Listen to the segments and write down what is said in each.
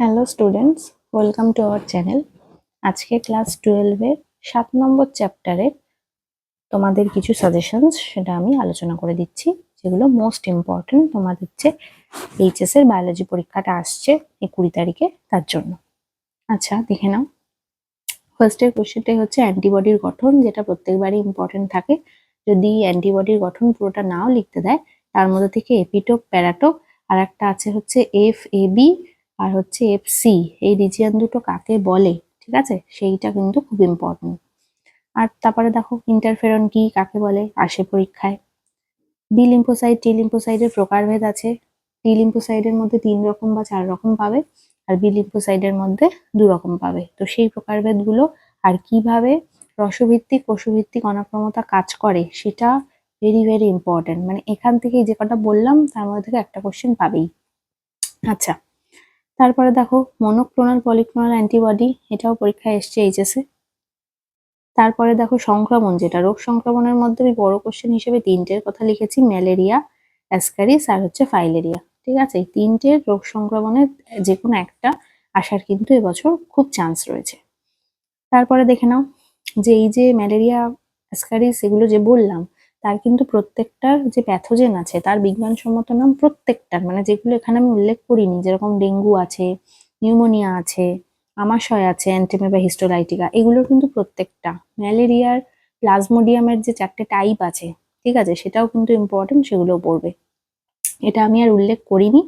Hello students welcome to our channel আজকে class টুয়েলভের সাত নম্বর চ্যাপ্টারের তোমাদের কিছু সাজেশনস সেটা আমি আলোচনা করে দিচ্ছি, যেগুলো মোস্ট ইম্পর্টেন্ট তোমাদের যে এইচএস এর বায়োলজি পরীক্ষাটা আসছে এই কুড়ি তারিখে তার জন্য। আচ্ছা দেখে নাও। ফার্স্টের কোশ্চেনটাই হচ্ছে অ্যান্টিবডির গঠন, যেটা প্রত্যেকবারই ইম্পর্টেন্ট থাকে। যদি অ্যান্টিবডির গঠন পুরোটা নাও লিখতে দেয়, তার মধ্যে থেকে এপিটোপ প্যারাটোপ আর একটা আছে হচ্ছে এফ এ বি আর হচ্ছে এফ সি এই রিজিয়ান দুটো কাকে বলে, ঠিক আছে? সেইটা কিন্তু খুব ইম্পর্টেন্ট আর তারপরে দেখো ইন্টারফেরন কি, কাকে বলে? আসে পরীক্ষায়। বি লিম্ফোসাইড টি লিম্ফোসাইডের প্রকারভেদ আছে। টি লিম্ফোসাইডের মধ্যে তিন রকম বা চার রকম পাবে আর বি লিম্ফোসাইডের মধ্যে দু রকম পাবে। তো সেই প্রকারভেদগুলো আর কীভাবে রসভিত্তিক পশুভিত্তিক অনাক্রমতা কাজ করে, সেটা ভেরি ভেরি ইম্পর্টেন্ট মানে এখান থেকে যে কটা বললাম, তার মধ্যে থেকে একটা কোশ্চেন পাবেই। আচ্ছা তারপরে দেখো মনোক্লোনাল পলিক্লোনাল অ্যান্টিবডি এটাও পরীক্ষায় এসছে এইচএসে তারপরে দেখো, সংক্রমণ যেটা, রোগ সংক্রমণের মধ্যে আমি বড় কোশ্চেন হিসেবে তিনটের কথা লিখেছি, ম্যালেরিয়া, অ্যাসকারিস আর হচ্ছে ফাইলেরিয়া। ঠিক আছে? এই তিনটের রোগ সংক্রমণের যে কোনো একটা আসার কিন্তু এবছর খুব চান্স রয়েছে। তারপরে দেখে নাও, যে এই যে ম্যালেরিয়া, অ্যাসকারিস, এগুলো যে বললাম তার কিন্তু প্রত্যেকটার যে প্যাথোজেন আছে, তার বিজ্ঞানসম্মত নাম প্রত্যেকটার। মানে যেগুলো এখানে আমি উল্লেখ করিনি, যেরকম ডেঙ্গু আছে নিউমোনিয়া আছে, আমাশয় আছে অ্যান্টিমেবা হিস্টোলাইটিকা এগুলোর কিন্তু প্রত্যেকটা। ম্যালেরিয়ার প্লাজমোডিয়ামের যে চারটে টাইপ আছে, ঠিক আছে, সেটাও কিন্তু ইম্পর্টেন্ট সেগুলোও পড়বে। এটা আমি আর উল্লেখ করিনি।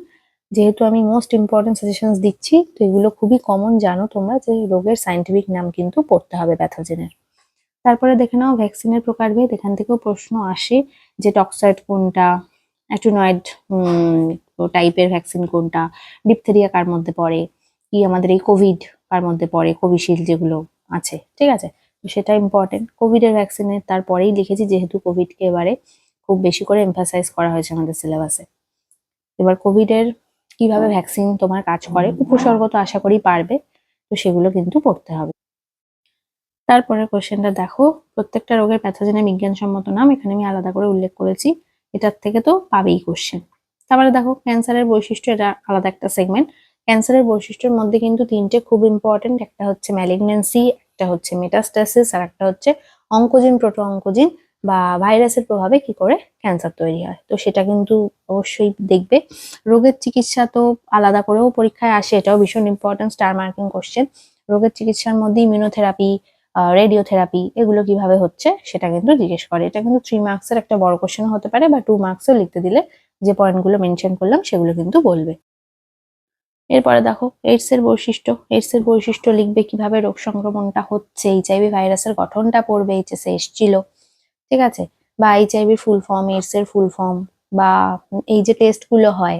যেহেতু আমি মোস্ট ইম্পর্টেন্ট সাজেশনস দিচ্ছি, তো এগুলো খুবই কমন জানো তোমরা যে রোগের সাইন্টিফিক নাম কিন্তু পড়তে হবে প্যাথোজেনের তারপরে দেখে নাও ভ্যাকসিনের প্রকারভেদ, এখান থেকেও প্রশ্ন আসে যে টক্সয়েড কোনটা অ্যাটুনয়েড টাইপের ভ্যাকসিন কোনটা ডিপথেরিয়া কার মধ্যে পড়ে, কি আমাদের এই কোভিড কার মধ্যে পড়ে, কোভিশিল্ড যেগুলো আছে, ঠিক আছে? সেটা ইম্পর্টেন্ট কোভিডের ভ্যাকসিনের তারপরেই লিখেছি, যেহেতু কোভিডকে এবারে খুব বেশি করে এমফাসাইজ করা হয়েছে আমাদের সিলেবাসে এবার কোভিডের কীভাবে ভ্যাকসিন তোমার কাজ করে, উপসর্গ তো আশা করি পারবে, তো সেগুলো কিন্তু পড়তে হবে। তারপরের কোশ্চেনটা দেখো, প্রত্যেকটা রোগের প্যাথোজেনের বিজ্ঞানসম্মত নাম এখানে আমি আলাদা করে উল্লেখ করেছি। এটার থেকে তো পাবেই কোশ্চেন তারপরে দেখো ক্যান্সারের বৈশিষ্ট্য, এটা আলাদা একটা সেগমেন্ট ক্যান্সারের বৈশিষ্ট্যের মধ্যে কিন্তু তিনটে খুব ইম্পর্টেন্ট একটা হচ্ছে ম্যালিগনেন্সি একটা হচ্ছে মেটাস্টাসিস আর একটা হচ্ছে অঙ্কোজিন প্রোটো অঙ্কোজিন বা ভাইরাসের প্রভাবে কি করে ক্যান্সার তৈরি হয়। তো সেটা কিন্তু অবশ্যই দেখবে। রোগের চিকিৎসা তো আলাদা করেও পরীক্ষায় আসে, এটাও ভীষণ ইম্পর্টেন্ট স্টার মার্কিং কোশ্চেন রোগের চিকিৎসার মধ্যে ইমিউনোথেরাপি রেডিওথেরাপি এগুলো কীভাবে হচ্ছে সেটা কিন্তু জিজ্ঞেস করে। এটা কিন্তু থ্রি মার্কসের একটা বড় কোশ্চেন হতে পারে বা টু মার্কসও লিখতে দিলে যে পয়েন্টগুলো মেনশন করলাম সেগুলো কিন্তু বলবে। এরপরে দেখো এইডস এর বৈশিষ্ট্য। এইডস এর বৈশিষ্ট্য লিখবে কীভাবে রোগ সংক্রমণটা হচ্ছে এইচআইভি ভাইরাসের গঠনটা পড়বে এইচএস এসছিল, ঠিক আছে? বা এইচআইভি ফুল ফর্ম এইডস এর ফুল ফর্ম বা এই যে টেস্টগুলো হয়,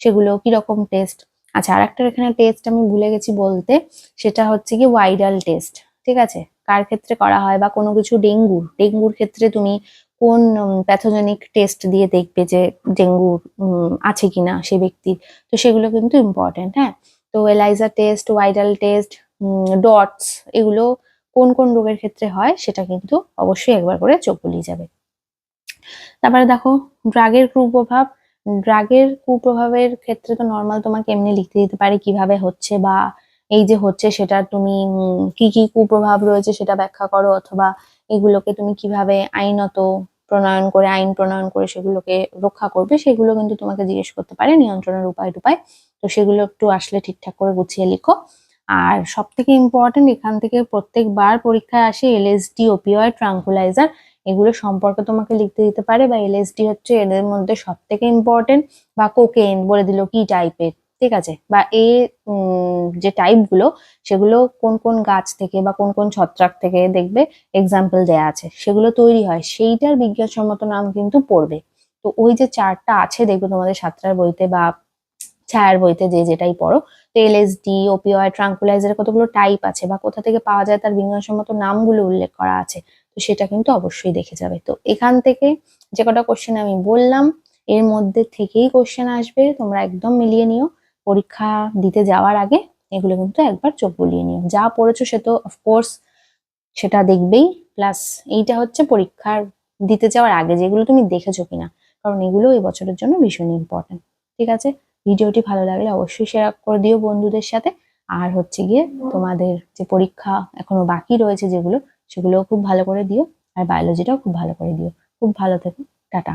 সেগুলো কীরকম টেস্ট আচ্ছা আর একটা এখানে টেস্ট আমি ভুলে গেছি বলতে, সেটা হচ্ছে কি ওয়াইডাল টেস্ট ঠিক আছে? কার ক্ষেত্রে করা হয় বা কোনো কিছু ডেঙ্গু ডেঙ্গুর ক্ষেত্রে তুমি কোন প্যাথোজেনিক টেস্ট দিয়ে দেখবে যে ডেঙ্গু আছে কিনা সে ব্যক্তির? তো সেগুলো কিন্তু ইম্পর্টেন্ট হ্যাঁ? তো ELISA test Widal test dots এগুলো কোন কোন রোগের ক্ষেত্রে হয় সেটা কিন্তু অবশ্যই একবার করে চোখ বুলিয়ে যাবে। তারপরে দেখো ড্রাগের কুপ্রভাব ড্রাগের কুপ্রভাবের ক্ষেত্রে তো নর্মাল তোমাকে এমনি লিখতে দিতে পারে কীভাবে হচ্ছে বা এই যে হচ্ছে সেটা তুমি কি কি কুপ্রভাব রয়েছে সেটা ব্যাখ্যা করো অথবা এগুলোকে তুমি কীভাবে আইনত প্রণয়ন করে, আইন প্রণয়ন করে সেগুলোকে রক্ষা করবে, সেগুলো কিন্তু তোমাকে জিজ্ঞেস করতে পারে নিয়ন্ত্রণের উপায় টুপায়। তো সেগুলো একটু আসলে ঠিকঠাক করে গুছিয়ে লিখো। আর সব থেকে ইম্পর্টেন্ট এখান থেকে প্রত্যেকবার পরীক্ষায় আসে এলএসডি ওপিওয়েড ট্রাঙ্কুলাইজার এগুলো সম্পর্কে তোমাকে লিখতে দিতে পারে বা এলএসডি হচ্ছে এদের মধ্যে সব থেকে ইম্পর্টেন্ট বা কোকেন বলে দিল কি টাইপের ঠিক আছে? বা এ যে টাইপগুলো সেগুলো কোন কোন গাছ থেকে বা কোন কোন ছত্রাক থেকে দেখবে এক্সাম্পল দেয়া আছে। সেগুলো তৈরি হয়। সেইটার বিজ্ঞানসম্মত নাম কিন্তু পড়বে। তো ওই যে চারটা আছে দেখবে তোমাদের সাতটার বইতে বা ছায়ার বইতে যে যেটাই পড়ো, তো এলএসডি ওপিওয়েড ট্রাঙ্কুলাইজারের কতগুলো টাইপ আছে বা কোথা থেকে পাওয়া যায় তার বিজ্ঞানসম্মত নামগুলো উল্লেখ করা আছে, তো সেটা কিন্তু অবশ্যই দেখে যাবে। তো এখান থেকে যে কটা কোশ্চেন আমি বললাম, এর মধ্যে থেকেই কোশ্চেন আসবে। তোমরা একদম মিলিয়ে নিও। পরীক্ষা দিতে যাওয়ার আগে এগুলো কিন্তু একবার চোখ বুলিয়ে নিও। যা পড়েছো সে তো অফকোর্স সেটা দেখবেই। প্লাস এইটা হচ্ছে পরীক্ষার দিতে যাওয়ার আগে যেগুলো তুমি দেখেছ কিনা। কারণ এগুলো এই বছরের জন্য ভীষণ ইম্পর্টেন্ট ঠিক আছে? ভিডিওটি ভালো লাগলে অবশ্যই শেয়ার করে দিও বন্ধুদের সাথে। আর হচ্ছে গিয়ে তোমাদের যে পরীক্ষা এখনও বাকি রয়েছে যেগুলো, সেগুলোও খুব ভালো করে দিও। আর বায়োলজিটাও খুব ভালো করে দিও। খুব ভালো থেকো। টাটা।